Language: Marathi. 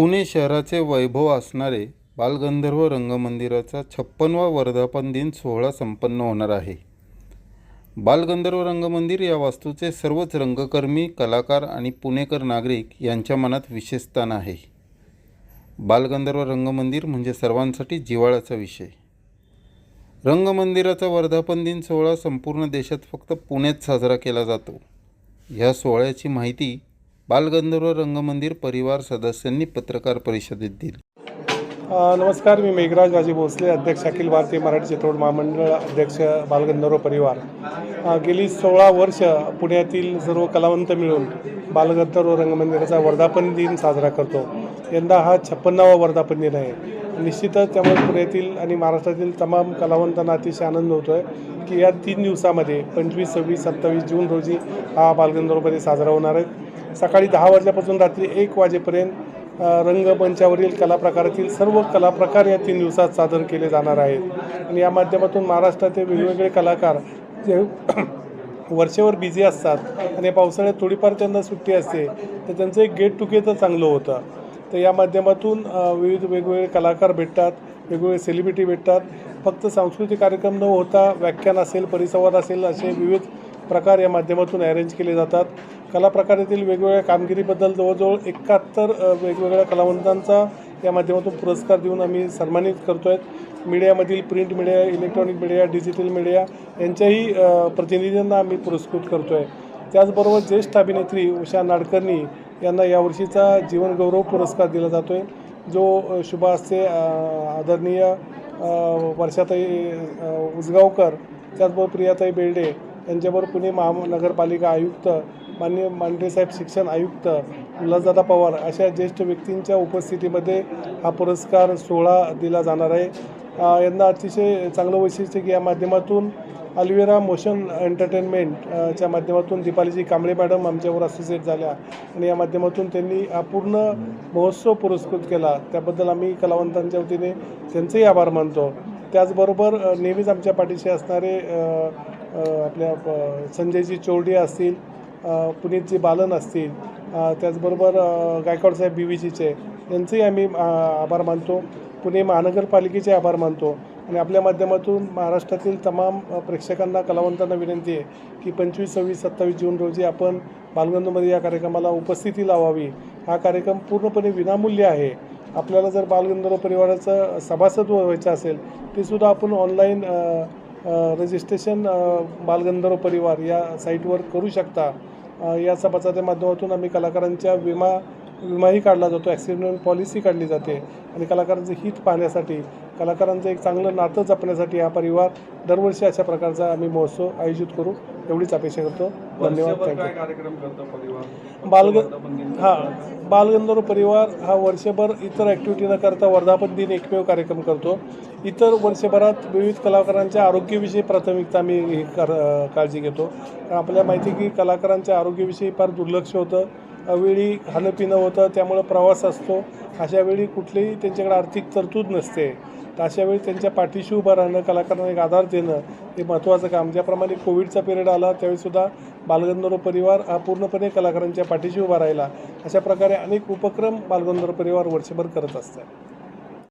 पुणे शहराचे वैभव असणारे बालगंधर्व रंगमंदिराचा छप्पनवा वर्धापन दिन सोहळा संपन्न होणार आहे. बालगंधर्व रंगमंदिर या वास्तूचे सर्वच रंगकर्मी कलाकार आणि पुणेकर नागरिक यांच्या मनात विशेष स्थान आहे. बालगंधर्व रंगमंदिर म्हणजे सर्वांसाठी जिव्हाळ्याचा विषय. रंगमंदिराचा वर्धापन दिन सोहळा संपूर्ण देशात फक्त पुण्यात साजरा केला जातो. ह्या सोहळ्याची माहिती बालगंधर्व रंगमंदिर परिवार सदस्यांनी पत्रकार परिषदेत दिली. नमस्कार मी मेघराज राजे भोसले अध्यक्ष अखिल भारतीय मराठी चित्रपट महामंडळ अध्यक्ष बालगंधर्व परिवार. गेली सोळा वर्ष पुण्यातील सर्व कलावंत मिळून बालगंधर्व रंगमंदिराचा वर्धापन दिन साजरा करतो. यंदा हा छप्पन्नावा वर्धापन दिन आहे. निश्चितच त्यामुळे पुण्यातील आणि महाराष्ट्रातील तमाम कलावंतांना अतिशय आनंद होतो आहे की या तीन दिवसामध्ये पंचवीस सव्वीस सत्तावीस जून रोजी हा बालगंधर्वमध्ये साजरा होणार आहे. सकाळी दहा वाजल्यापासून रात्री एक वाजेपर्यंत रंगमंचावरील कला प्रकारातील सर्व कला प्रकार या तीन दिवसात सादर केले जाणार आहेत. आणि या माध्यमातून महाराष्ट्रातील वेगवेगळे कलाकार जे वर्षभर बिझी असतात आणि पावसाळ्यात थोडीफार त्यांना सुट्टी असते तर त्यांचं एक गेट टुगेदर चांगलं होतं. तर या माध्यमातून विविध वेगवेगळे कलाकार भेटतात वेगवेगळे सेलिब्रिटी भेटतात. फक्त सांस्कृतिक कार्यक्रम न होता व्याख्यान असेल परिसंवाद असेल असे विविध प्रकार या माध्यमातून अरेंज केले जातात. कला प्रकारातील वेगवेगळ्या कामगिरीबद्दल जवळजवळ एकाहत्तर वेगवेगळ्या कलावंतांचा या माध्यमातून पुरस्कार देऊन आम्ही सन्मानित करतो आहेत मीडियामधील print media electronic media digital media यांच्याही प्रतिनिधींना आम्ही पुरस्कृत करतो आहे त्याचबरोबर ज्येष्ठ अभिनेत्री उषा नाडकर्णी यांना यावर्षीचा जीवनगौरव पुरस्कार दिला जातो आहे जो अ, आदरणीय वर्षाताई उसगावकर त्याचबरोबर प्रियाताई बेर्डे यांच्याबरोबर पुणे महानगरपालिका आयुक्त माननीय मांढरेसाहेब शिक्षण आयुक्त उल्हासदादा पवार अशा ज्येष्ठ व्यक्तींच्या उपस्थितीमध्ये हा पुरस्कार सोहळा दिला जाणार आहे. यांना यंदा अतिशय चांगलं वैशिष्ट्य की या माध्यमातून अल्विरा मोशन एंटरटेनमेंटच्या माध्यमातून दीपालीजी कांबळे मॅडम आमच्यावर असोसिएट झाल्या आणि या माध्यमातून त्यांनी हा पूर्ण महोत्सव पुरस्कृत केला. त्याबद्दल आम्ही कलावंतांच्या वतीने त्यांचेही आभार मानतो. त्याचबरोबर नेहमीच आमच्या पाठीशी असणारे आपल्या संजयजी चोरडे असतील पुनीतजी बालन असतील त्याचबरोबर गायकवाडसाहेब बी व्ही जीचे यांचेही आम्ही आभार मानतो. पुणे महानगरपालिकेचे आभार मानतो. आणि आपल्या माध्यमातून महाराष्ट्रातील तमाम प्रेक्षकांना कलावंतांना विनंती आहे की पंचवीस सव्वीस सत्तावीस जून रोजी आपण बालगंधमध्ये या कार्यक्रमाला उपस्थिती लावावी. हा कार्यक्रम पूर्णपणे विनामूल्य आहे. आपल्याला जर बालगंधर्व परिवाराचं सभासद व्हायचं असेल ते सुद्धा आपण ऑनलाईन रजिस्ट्रेशन बालगंधर्व परिवार या साईटवर करू शकता. या सभासदाच्या माध्यमातून आम्ही कलाकारांच्या विमा विमाही काढला जातो. ॲक्सिडेंट पॉलिसी काढली जाते. आणि कलाकारांचं हित पाहण्यासाठी कलाकारांचं एक चांगलं नातं जपण्यासाठी हा परिवार दरवर्षी अशा प्रकारचा आम्ही महोत्सव आयोजित करू. एवढीच अपेक्षा करतो. धन्यवाद. थँक्यू बालग. हां बालगंधर्व परिवार हा वर्षभर इतर ॲक्टिव्हिटी न करता वर्धापन दिन एकमेव कार्यक्रम करतो. इतर वर्षभरात विविध कलाकारांच्या आरोग्याविषयी प्राथमिकता आम्ही कर काळजी घेतो. कारण आपल्याला माहिती आहे की कलाकारांच्या आरोग्याविषयी फार दुर्लक्ष होतं. वेळी खाणं पिणं होतं त्यामुळं प्रवास असतो. अशा वेळी कुठलीही त्यांच्याकडे आर्थिक तरतूद नसते. तर अशा वेळी त्यांच्या पाठीशी उभं राहणं कलाकारांना एक आधार देणं हे महत्त्वाचं काम. ज्याप्रमाणे कोविडचा पिरियड आला त्यावेळीसुद्धा बालगंधर्व परिवार हा पूर्णपणे कलाकारांच्या पाठीशी उभा राहिला. अशा प्रकारे अनेक उपक्रम बालगंधर्व परिवार वर्षभर करत असतात.